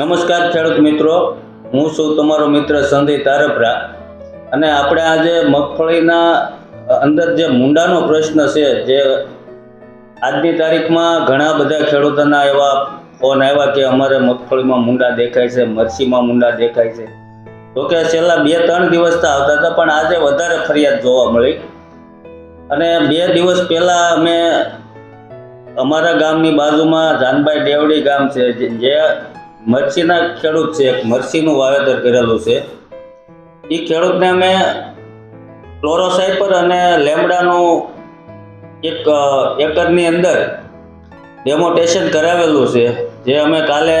નમસ્કાર ખેડૂત મિત્રો. હું છું તમારો મિત્ર સંદીપ તારપરા. અને આપણે આજે મગફળીના અંદર જે મુંડાનો પ્રશ્ન છે, જે આજની તારીખમાં ઘણા બધા ખેડૂતોના એવા ફોન આવ્યા કે અમારે મગફળીમાં મુંડા દેખાય છે મરસીમાં મુંડા દેખાય છે. તો કે છેલ્લા બે ત્રણ દિવસથી આવતા હતા, પણ આજે વધારે ફરિયાદ જોવા મળી. અને બે દિવસ પહેલાં અમે અમારા ગામની બાજુમાં જાનભાઈ ડેવડી ગામ છે, જે મરચીના ખેડૂત છે, એક મરચીનું વાવેતર કરેલું છે. એ ખેડૂતને અમે ક્લોરોસાઇપર અને લેમડાનું એક એકરની અંદર ડેમોટેશન કરાવેલું છે, જે અમે કાલે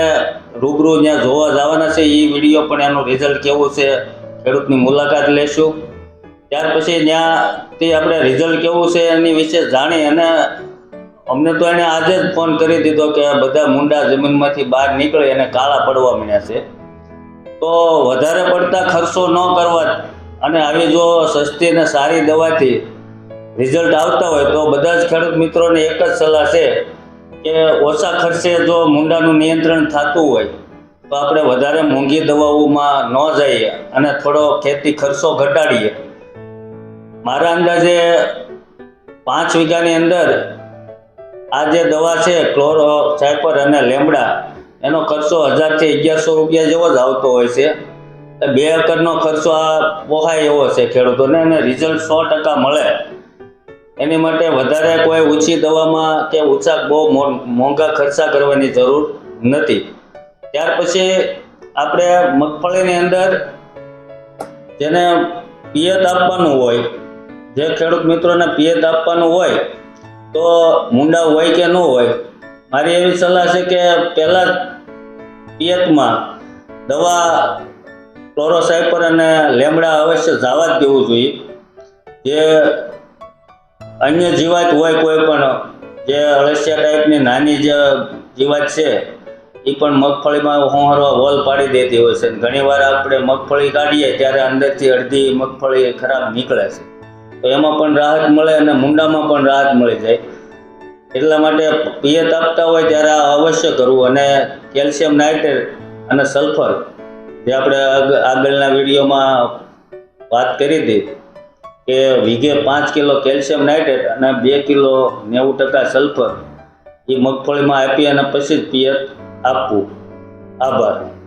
રૂબરૂ ત્યાં જોવા જવાના છે. એ વીડિયો પણ એનું રિઝલ્ટ કેવું છે, ખેડૂતની મુલાકાત લેશું. ત્યાર પછી ત્યાંથી આપણે રિઝલ્ટ કેવું છે એની વિશે જાણી અને અમને તો એને આજે જ ફોન કરી દીધો કે બધા મુંડા જમીનમાંથી બહાર નીકળે અને કાળા પડવા માંડ્યા છે. તો વધારે પડતા ખર્ચો ન કરવા અને આવી જો સસ્તી અને સારી દવાથી રિઝલ્ટ આવતા હોય તો બધા જ ખેડૂત મિત્રોને એક જ સલાહ છે કે ઓછા ખર્ચે જો મુંડાનું નિયંત્રણ થતું હોય તો આપણે વધારે મોંઘી દવાઓમાં ન જઈએ અને થોડો ખેતી ખર્ચો ઘટાડીએ. મારા અંદાજે પાંચ વીઘાની અંદર આ જે દવા છે ક્લોરો સાયપર અને લેમડા, એનો ખર્ચો હજારથી અગિયારસો રૂપિયા જેવો જ આવતો હોય છે. બે એકરનો ખર્ચો આ પોહાય એવો છે ખેડૂતોને અને રિઝલ્ટ સો ટકા મળે. એની માટે વધારે કોઈ ઓછી દવામાં કે ઓછા બહુ મોંઘા ખર્ચા કરવાની જરૂર નથી. ત્યાર પછી આપણે મગફળીની અંદર જેને પિયત આપવાનું હોય, જે ખેડૂત મિત્રોને પિયત આપવાનું હોય તો મુંડા હોય કે ન હોય, મારી એવી સલાહ છે કે પહેલાં પિયતમાં દવા ક્લોરોસાઇપર અને લેમડા અવશ્ય જવા જ દેવું જોઈએ. જે અન્ય જીવાત હોય કોઈ પણ, જે અળસિયા ટાઈપની નાની જે જીવાત છે એ પણ મગફળીમાં હોંહરવા વોલ પાડી દેતી હોય છે. ઘણીવાર આપણે મગફળી કાઢીએ ત્યારે અંદરથી અડધી મગફળી ખરાબ નીકળે છે. તો એમાં પણ રાહત મળે અને મુંડામાં પણ રાહત મળી જાય. એટલા માટે પિયત આપતા હોય ત્યારે આ અવશ્ય કરવું અને કેલ્શિયમ નાઇટ્રેટ અને સલ્ફર જે આપણે આગ- આગળના વિડીયોમાં વાત કરી હતી કે વીઘે પાંચ કિલો કેલ્શિયમ નાઇટ્રેટ અને બે કિલો નેવું ટકા સલ્ફર એ મગફળીમાં આપી અને પછી જ પિયત આપવું. આભાર.